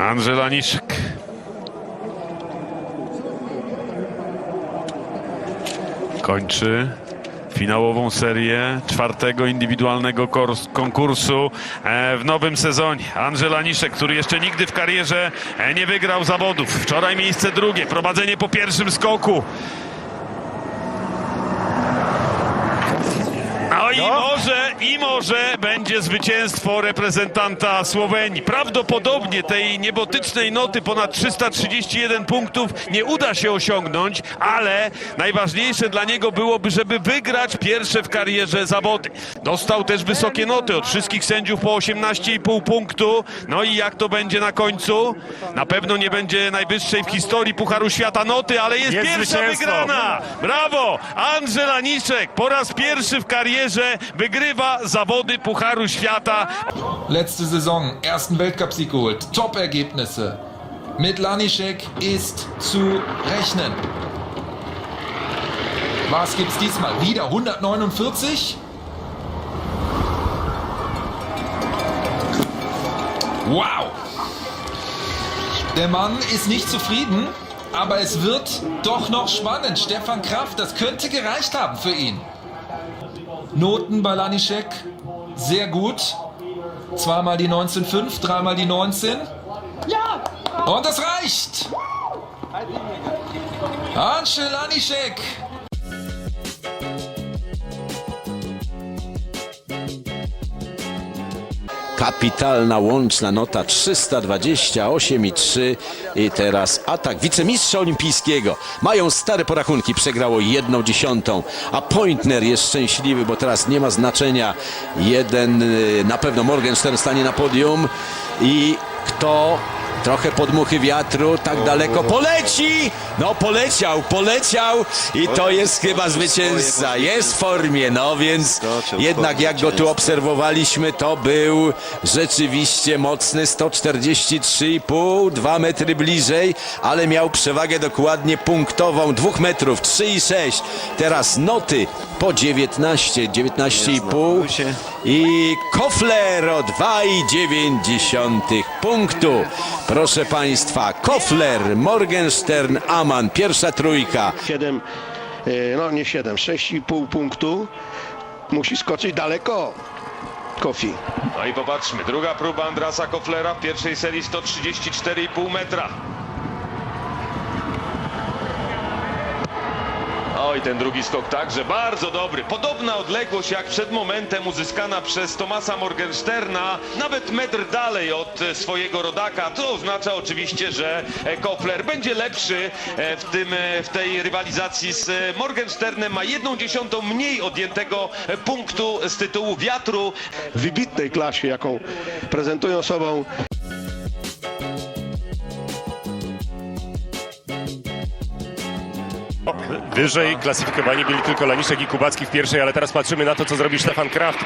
Andrzej Laniszek. Kończy finałową serię czwartego indywidualnego konkursu e, w nowym sezonie. Andrzej Laniszek, który jeszcze nigdy w karierze e, nie wygrał zawodów. Wczoraj miejsce drugie, prowadzenie po pierwszym skoku. No i może, i może będzie zwycięstwo reprezentanta Słowenii. Prawdopodobnie tej niebotycznej noty ponad 331 punktów nie uda się osiągnąć, ale najważniejsze dla niego byłoby, żeby wygrać pierwsze w karierze zawody. Dostał też wysokie noty od wszystkich sędziów po 18,5 punktu. No i jak to będzie na końcu? Na pewno nie będzie najwyższej w historii Pucharu Świata noty, ale jest, Jest pierwsza wygrana. Brawo! Andrzej Laniszek po raz pierwszy w karierze wygrywa zawody Pucharu Świata. Letzte Saison, ersten Weltcupsieg geholt. Top-Ergebnisse. Mit Laniszek ist zu rechnen. Was gibt's diesmal? Wieder 149? Wow! Der Mann ist nicht zufrieden, aber es wird doch noch spannend. Stefan Kraft, das könnte gereicht haben für ihn. Noten bei Laniszek sehr gut. Zweimal die 19,5, dreimal die 19. Ja! Und das reicht! Ansel Laniszek! Kapitalna łączna nota 328,3 i teraz atak wicemistrza olimpijskiego. Mają stare porachunki, przegrało jedną dziesiątą, a Pointner jest szczęśliwy, bo teraz nie ma znaczenia. Jeden, y, na pewno Morgenstern stanie na podium i kto Trochę podmuchy wiatru, tak daleko poleci! No poleciał, poleciał i to jest chyba zwycięzca. Jest w formie, no więc jednak jak go tu obserwowaliśmy, to był rzeczywiście mocny 143,5, 2 metry bliżej, ale miał przewagę dokładnie punktową, 2 metrów, 3,6. Teraz noty po 19, 19,5 i Kofler o 2,9 punktu. Proszę Państwa, Kofler, Morgenstern, Aman, pierwsza trójka. 7, e, no nie 7, 6,5 punktu. Musi skoczyć daleko. Kofi. No i popatrzmy, druga próba Andrasa Koflera w pierwszej serii 134,5 metra. Oj, ten drugi skok także bardzo dobry. Podobna odległość jak przed momentem uzyskana przez Tomasa Morgensterna, nawet metr dalej od swojego rodaka. To oznacza oczywiście, że e, Kofler będzie lepszy e, w, tym, e, w tej rywalizacji z Morgensternem. Ma jedną dziesiątą mniej odjętego punktu z tytułu wiatru. W wybitnej klasie, jaką prezentują sobą Wyżej klasyfikowani byli tylko Laniszek i Kubacki w pierwszej, ale teraz patrzymy na to, co zrobił Stefan Kraft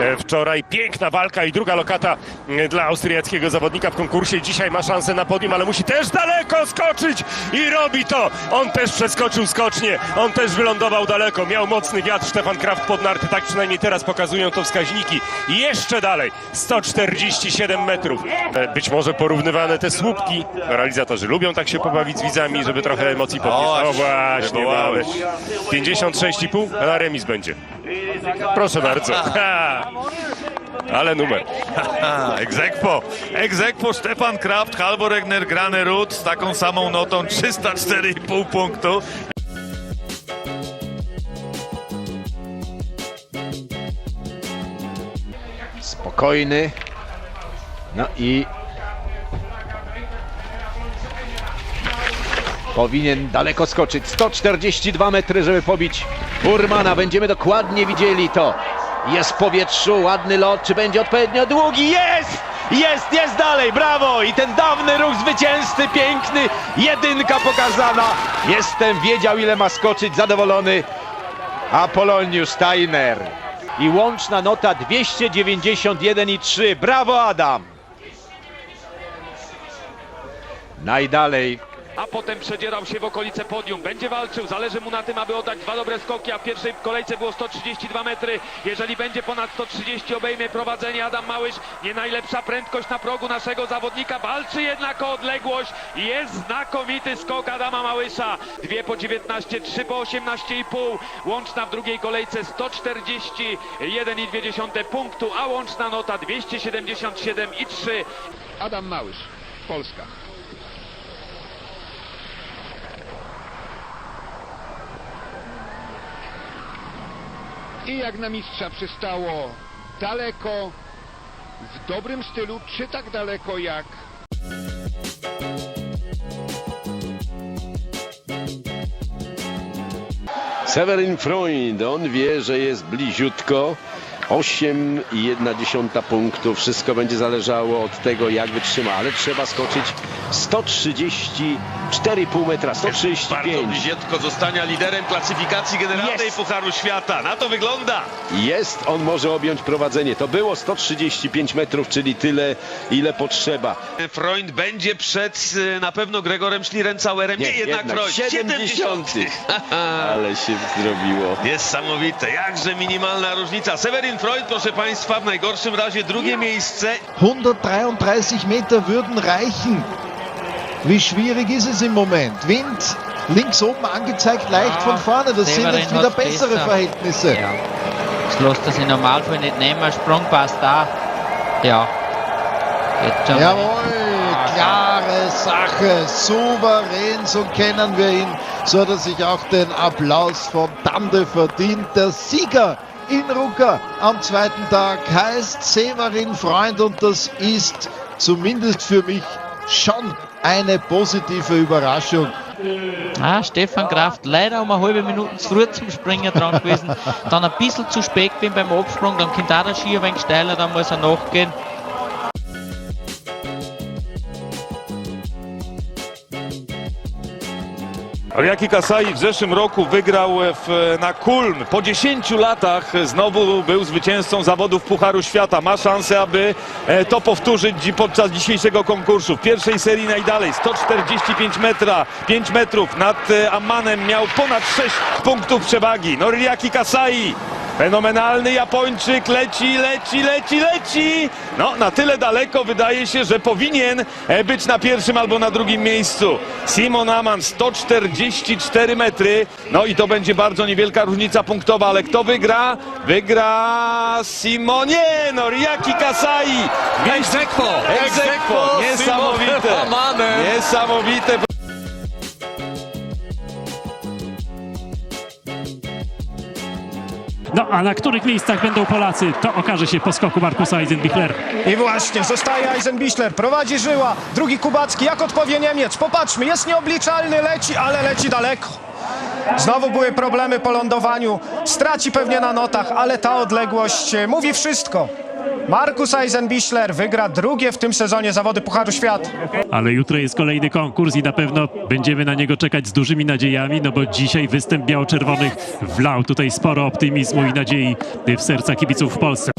e, wczoraj. Piękna walka i druga lokata e, dla austriackiego zawodnika w konkursie. Dzisiaj ma szansę na podium, ale musi też daleko skoczyć i robi to. On też przeskoczył skocznie, on też wylądował daleko. Miał mocny wiatr Stefan Kraft pod narty, tak przynajmniej teraz pokazują to wskaźniki. Jeszcze dalej, 147 metrów. E, Być może porównywane te słupki. Realizatorzy lubią tak się pobawić z widzami, żeby trochę emocji podnieść. O właśnie, mamy. 56,5, a remis będzie. Proszę bardzo. Ha! Ale numer. Egzekwo. Egzekwo Stefan Kraft, Halvor Egner, Grane Rud z taką samą notą 304,5 punktu. Spokojny. No i powinien daleko skoczyć. 142 metry, żeby pobić Burmana. Będziemy dokładnie widzieli to. Jest w powietrzu, ładny lot. Czy będzie odpowiednio długi? Jest! Jest, jest dalej, brawo! I ten dawny ruch zwycięzcy, piękny, jedynka pokazana. Jestem, wiedział ile ma skoczyć, zadowolony. Apoloniusz Steiner. I łączna nota 291,3. Brawo Adam! Najdalej a potem przedzierał się w okolice podium. Będzie walczył, zależy mu na tym, aby oddać dwa dobre skoki, a w pierwszej kolejce było 132 metry. Jeżeli będzie ponad 130, obejmie prowadzenie Adam Małysz. Nie najlepsza prędkość na progu naszego zawodnika, walczy jednak o odległość. Jest znakomity skok Adama Małysza. Dwie po 19, trzy po 18,5. Łączna w drugiej kolejce 141,2 punktu, a łączna nota 277,3. Adam Małysz, Polska. I jak na mistrza przystało daleko, w dobrym stylu, czy tak daleko jak Severin Freund, on wie, że jest bliziutko. 8,1 punktu. Wszystko będzie zależało od tego, jak wytrzyma, ale trzeba skoczyć 134,5 metra, 135. Bardzo bliziutko zostania liderem klasyfikacji generalnej Jest. Pucharu Świata. Na to wygląda. Jest, on może objąć prowadzenie. To było 135 metrów, czyli tyle, ile potrzeba. Freund będzie przed e, na pewno Gregorem Schlierencauerem. Nie, jednak, Freund. 70. Ale się zrobiło. Niesamowite, jakże minimalna różnica. Severin Freund, proszę Państwa, w najgorszym razie drugie miejsce. 133 Meter würden reichen. Wie schwierig ist es im Moment? Wind links oben angezeigt, leicht von vorne. Das sind jetzt wieder bessere besser. Verhältnisse. Ja. Das lässt er sich Normalfall nicht nehmen. Sprungpass da. Ja. Jawohl, klare Sache, souverän, so kennen wir ihn. So hat er sich auch den Applaus von Dande verdient. Der Sieger in Rucker am zweiten Tag heißt Severin Freund und das ist zumindest für mich schon eine positive Überraschung. Ah, Stefan Kraft leider um eine halbe Minute zu früh zum Springen dran gewesen. Dann ein bisschen zu spät gewesen beim Absprung. Dann kommt auch der Ski ein wenig steiler, dann muss er nachgehen. Ariaki Kasai w zeszłym roku wygrał w, na Kulm. Po 10 latach znowu był zwycięzcą zawodów Pucharu Świata. Ma szansę, aby e, to powtórzyć podczas dzisiejszego konkursu. W pierwszej serii najdalej 145 metra, 5 metrów nad e, Ammanem miał ponad 6 punktów przewagi. Noriaki Kasai Fenomenalny Japończyk leci, leci, leci, leci. No, na tyle daleko wydaje się, że powinien e, być na pierwszym albo na drugim miejscu. Simon Aman 144 metry. No i to będzie bardzo niewielka różnica punktowa, ale kto wygra? Wygra Simonie, no Riaki Kasai. Egzekwo, egzekwo, niesamowite. Niesamowite. No, a na których miejscach będą Polacy, to okaże się po skoku Markusa Eisenbichler. I właśnie, zostaje Eisenbichler, prowadzi Żyła, drugi Kubacki, jak odpowie Niemiec? Popatrzmy, jest nieobliczalny, leci, ale leci daleko. Znowu były problemy po lądowaniu, straci pewnie na notach, ale ta odległość e, mówi wszystko. Markus Eisenbichler wygra drugie w tym sezonie zawody Pucharu Świata. Ale jutro jest kolejny konkurs i na pewno będziemy na niego czekać z dużymi nadziejami, no bo dzisiaj występ biało-czerwonych wlał tutaj sporo optymizmu i nadziei w serca kibiców w Polsce.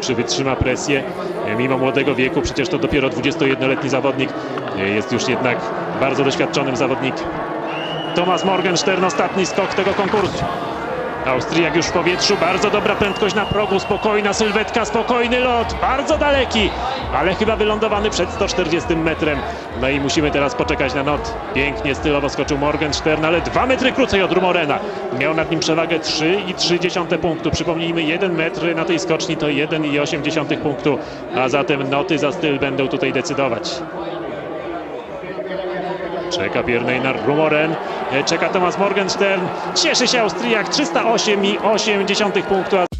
Czy wytrzyma presję e, mimo młodego wieku? Przecież to dopiero 21-letni zawodnik. E, Jest już jednak bardzo doświadczonym zawodnikiem. Thomas Morgenstern, ostatni skok tego konkursu. Austriak już w powietrzu, bardzo dobra prędkość na progu, spokojna sylwetka, spokojny lot, bardzo daleki, ale chyba wylądowany przed 140 metrem. No i musimy teraz poczekać na not. Pięknie, stylowo skoczył Morgenstern, ale dwa metry krócej od Rumorena. Miał nad nim przewagę 3,3 punktu. Przypomnijmy, 1 metr na tej skoczni to 1,8 punktu, a zatem noty za styl będą tutaj decydować. Czeka Björneinar Rumoren, e, czeka Thomas Morgenstern, cieszy się Austriak 308,8 punktu.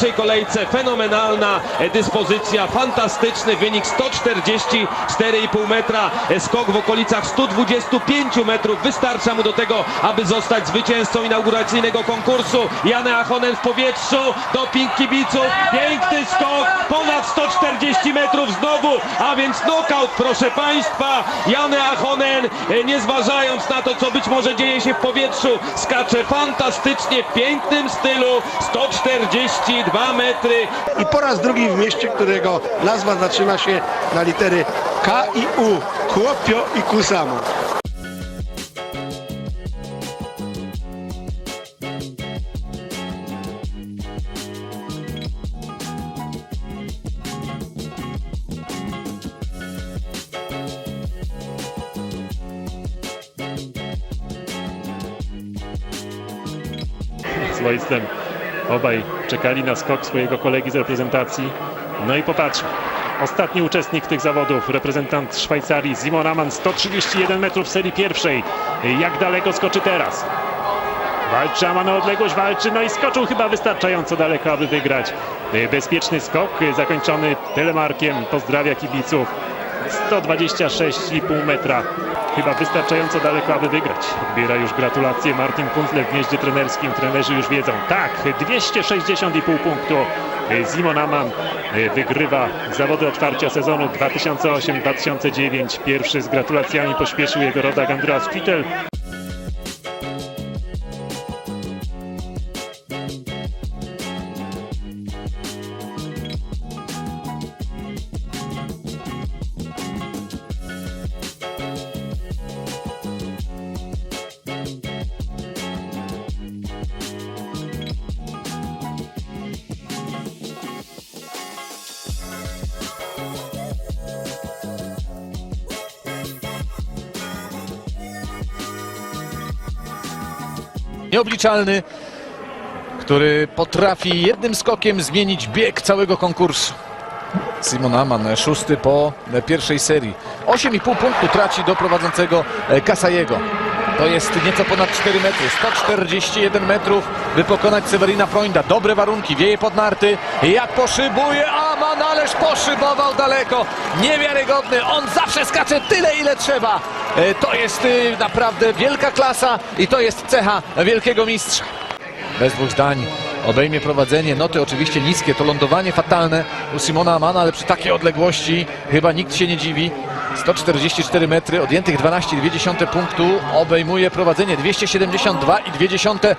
Pierwszej kolejce. Fenomenalna e, dyspozycja, fantastyczny wynik 144,5 metra, e, skok w okolicach 125 metrów. Wystarcza mu do tego, aby zostać zwycięzcą inauguracyjnego konkursu. Jane Achonen w powietrzu, doping kibiców, piękny skok, ponad 140 metrów znowu, a więc knockout, proszę Państwa. Jane Achonen, e, nie zważając na to, co być może dzieje się w powietrzu, skacze fantastycznie, w pięknym stylu, 142 metry. I po raz drugi w mieście, którego nazwa zaczyna się na litery K i U. Chłopio i Kusamo. z Wojstem. Obaj czekali na skok swojego kolegi z reprezentacji. No i popatrzmy. Ostatni uczestnik tych zawodów, reprezentant Szwajcarii, Simon Amann, 131 metrów w serii pierwszej. Jak daleko skoczy teraz? Walczy Amann o odległość, walczy, no i skoczył chyba wystarczająco daleko, aby wygrać. Bezpieczny skok, zakończony telemarkiem, pozdrawia kibiców. 126,5 metra. Chyba wystarczająco daleko, aby wygrać. Odbiera już gratulacje Martin Kunzle w gnieździe trenerskim. Trenerzy już wiedzą. Tak, 260,5 punktu. Simon Amann wygrywa zawody otwarcia sezonu 2008-2009. Pierwszy z gratulacjami pośpieszył jego rodak Andreas Kittel. Nieobliczalny, który potrafi jednym skokiem zmienić bieg całego konkursu. Simon Aman, szósty po pierwszej serii. 8,5 punktu traci do prowadzącego Kasajego. To jest nieco ponad 4 metry, 141 metrów, by pokonać Sewerina Freunda. Dobre warunki, wieje pod narty. Jak poszybuje Aman, ależ poszybował daleko. Niewiarygodny, on zawsze skacze tyle, ile trzeba. E, To jest y, naprawdę wielka klasa i to jest cecha wielkiego mistrza. Bez dwóch zdań obejmie prowadzenie. Noty oczywiście niskie, to lądowanie fatalne u Simona Amana, ale przy takiej odległości chyba nikt się nie dziwi. 144 metry, odjętych 12,2 punktu, obejmuje prowadzenie 272,2